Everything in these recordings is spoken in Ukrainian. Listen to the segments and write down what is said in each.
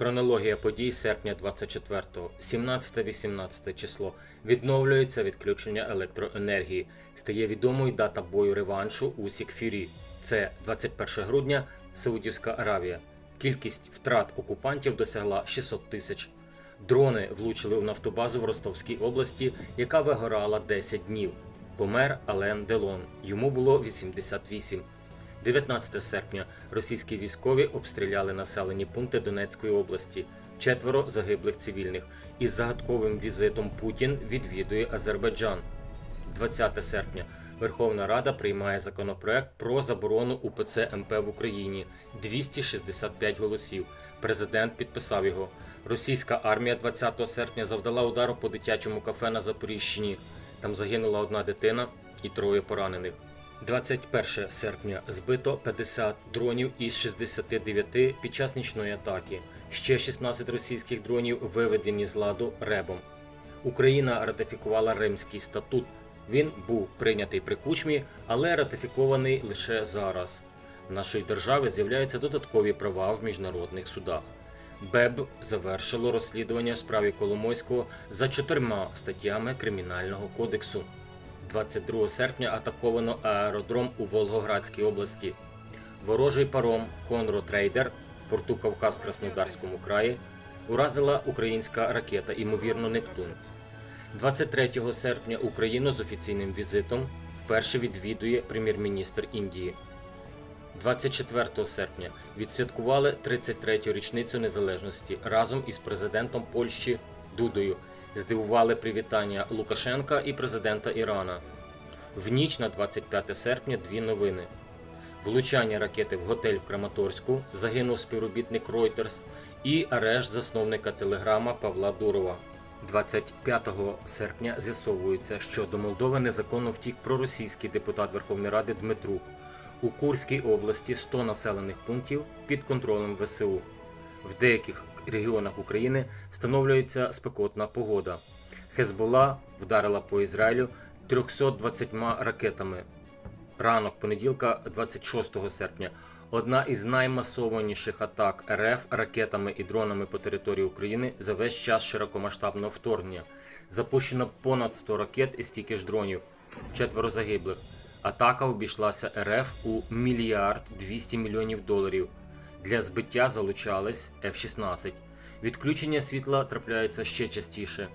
Хронологія подій серпня 24-го, 17-18 число. Відновлюється відключення електроенергії. Стає відомою дата бою реваншу у Сікфірі. Це 21 грудня, Саудівська Аравія. Кількість втрат окупантів досягла 600 тисяч. Дрони влучили в нафтобазу в Ростовській області, яка вигорала 10 днів. Помер Ален Делон. Йому було 88. 19 серпня російські військові обстріляли населені пункти Донецької області. Четверо загиблих цивільних. Із загадковим візитом Путін відвідує Азербайджан. 20 серпня Верховна Рада приймає законопроект про заборону УПЦ МП в Україні. 265 голосів. Президент підписав його. Російська армія 20 серпня завдала удару по дитячому кафе на Запоріжчині. Там загинула одна дитина і троє поранених. 21 серпня збито 50 дронів із 69 під час нічної атаки. Ще 16 російських дронів виведені з ладу ребом. Україна ратифікувала Римський статут. Він був прийнятий при кучмі, але ратифікований лише зараз. В нашої держави з'являються додаткові права в міжнародних судах. БЕБ завершило розслідування в справі Коломойського за чотирма статтями Кримінального кодексу. 22 серпня атаковано аеродром у Волгоградській області. Ворожий паром Конро Трейдер в порту Кавказ в Краснодарському краї уразила українська ракета, ймовірно, Нептун. 23 серпня Україну з офіційним візитом вперше відвідує прем'єр-міністр Індії. 24 серпня відсвяткували 33-ю річницю незалежності разом із президентом Польщі Дудою. Здивували привітання Лукашенка і президента Ірана. В ніч на 25 серпня дві новини. Влучання ракети в готель в Краматорську загинув співробітник Reuters і арешт засновника телеграма Павла Дурова. 25 серпня з'ясовується, що до Молдови незаконно втік проросійський депутат Верховної Ради Дмитрук. У Курській області 100 населених пунктів під контролем ВСУ. В деяких регіонах України встановлюється спекотна погода. Хезбола вдарила по Ізраїлю 320 ракетами. Ранок понеділка, 26 серпня, одна із наймасованіших атак РФ ракетами і дронами по території України за весь час широкомасштабного вторгнення. Запущено понад 100 ракет і стільки ж дронів, четверо загиблих. Атака обійшлася РФ у мільярд 200 мільйонів доларів. Для збиття залучались F-16. Відключення світла трапляються ще частіше.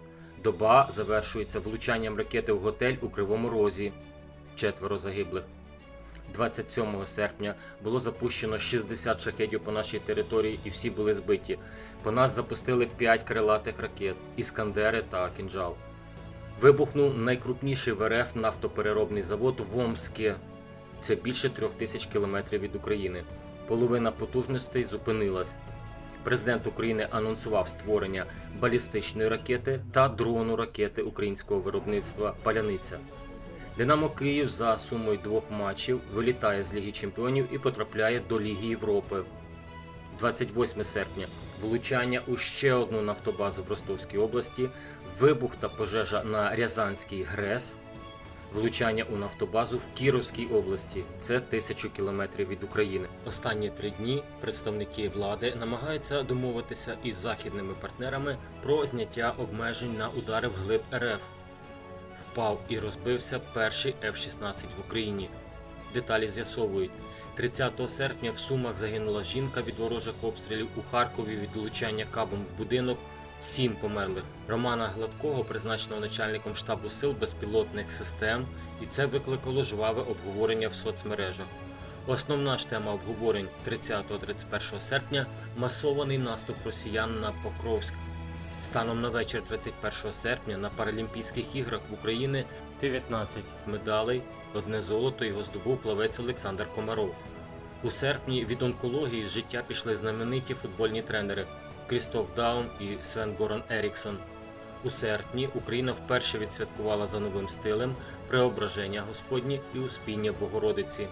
Доба завершується влучанням ракети в готель у Кривому Розі. Четверо загиблих. 27 серпня було запущено 60 шахедів по нашій території і всі були збиті. По нас запустили 5 крилатих ракет, іскандери та кінжал. Вибухнув найкрупніший в РФ нафтопереробний завод в Омске. Це більше трьох тисяч кілометрів від України. Половина потужностей зупинилась. Президент України анонсував створення балістичної ракети та дрону ракети українського виробництва Паляниця. Динамо Київ за сумою двох матчів вилітає з Ліги Чемпіонів і потрапляє до Ліги Європи. 28 серпня влучання у ще одну нафтобазу в Ростовській області, вибух та пожежа на Рязанський ГРЕС, влучання у нафтобазу в Кіровській області. Це тисячу кілометрів від України. Останні три дні представники влади намагаються домовитися із західними партнерами про зняття обмежень на удари вглиб РФ. Впав і розбився перший F-16 в Україні. Деталі з'ясовують. 30 серпня в Сумах загинула жінка від ворожих обстрілів у Харкові від влучання кабом в будинок. Сім померлих. Романа Гладкого призначено начальником штабу сил безпілотних систем, і це викликало жваве обговорення в соцмережах. Основна ж тема обговорень 30-31 серпня масований наступ росіян на Покровськ. Станом на вечір 31 серпня на Паралімпійських іграх в Україні 19 медалей, одне золото його здобув плавець Олександр Комаров. У серпні від онкології з життя пішли знамениті футбольні тренери Крістоф Даун і Свен Горан Еріксон. У серпні Україна вперше відсвяткувала за новим стилем преображення Господні і Успіння Богородиці.